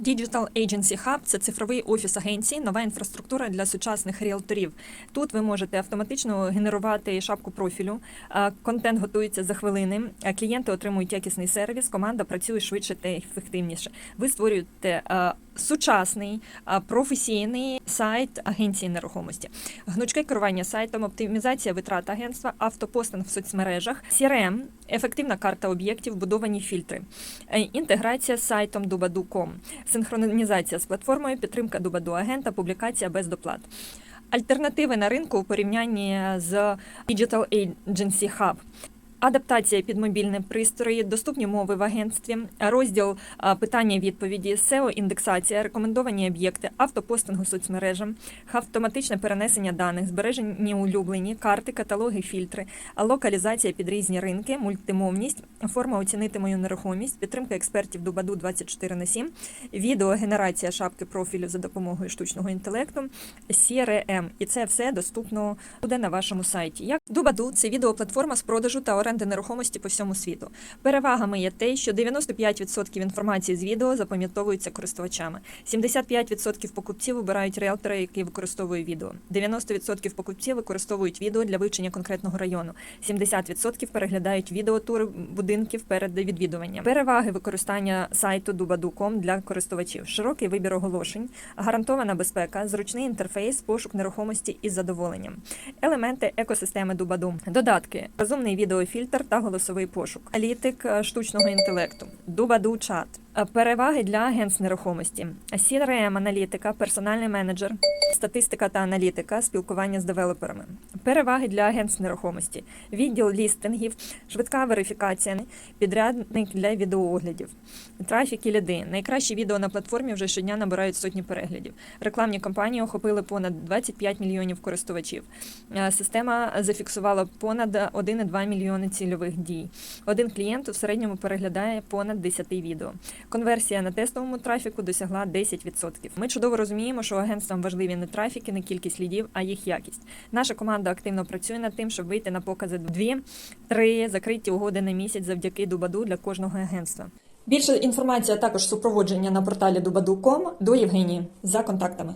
Digital Agency Hub – це цифровий офіс агенції, нова інфраструктура для сучасних ріелторів. Тут ви можете автоматично генерувати шапку профілю. Контент готується за хвилини. Клієнти отримують якісний сервіс. Команда працює швидше та ефективніше. Ви створюєте сучасний професійний сайт агенції нерухомості. Гнучке керування сайтом, оптимізація витрат агентства, автопостинг в соцмережах, CRM, ефективна карта об'єктів, будовані фільтри, Е, інтеграція з сайтом Dubadu.com, синхронізація з платформою, підтримка Dubadu агента, публікація без доплат. Альтернативи на ринку у порівнянні з Digital Agency Hub. Адаптація під мобільні пристрої, доступні мови в агентстві, розділ а, питання-відповіді, SEO-індексація, рекомендовані об'єкти, автопостинг у соцмережам, автоматичне перенесення даних, збережені улюблені, карти, каталоги, фільтри, локалізація під різні ринки, мультимовність, форма оцінити мою нерухомість, підтримка експертів Дубаду 24 на 7, відеогенерація шапки профілю за допомогою штучного інтелекту, CRM. І це все доступно буде на вашому сайті. Як Дубаду це відеоплатформа з продажу та оренди нерухомості по всьому світу. Перевагами є те, що 95% інформації з відео запам'ятовуються користувачами. 75% покупців обирають реалтора, який використовує відео. 90% покупців використовують відео для вивчення конкретного району. 70% переглядають відеотури будинків перед відвідуванням. Переваги використання сайту Dubadu.com для користувачів. Широкий вибір оголошень, гарантована безпека, зручний інтерфейс, пошук нерухомості із задоволенням. Елементи екосистеми Dubadu. Додатки: розумний відеофільтр та голосовий пошук. Аналітик е, штучного інтелекту. Дубаду чат. Е, Переваги для агентств нерухомості. CRM аналітика, персональний менеджер, статистика та аналітика, спілкування з девелоперами. Переваги для агентств нерухомості. Відділ лістингів, швидка верифікація, підрядник для відеооглядів. Трафік і ліди. Найкращі відео на платформі вже щодня набирають сотні переглядів. Рекламні кампанії охопили понад 25 мільйонів користувачів. Е, Система зафіксувала понад 1,2 мільйони цільових дій. Один клієнт у середньому переглядає понад 10 відео. Конверсія на тестовому трафіку досягла 10%. Ми чудово розуміємо, що агентствам важливі не трафіки, не кількість лідів, а їх якість. Наша команда активно працює над тим, щоб вийти на покази 2-3 закриті угоди на місяць завдяки Дубаду для кожного агентства. Більше інформація також супроводження на порталі dubadu.com до Євгенії за контактами.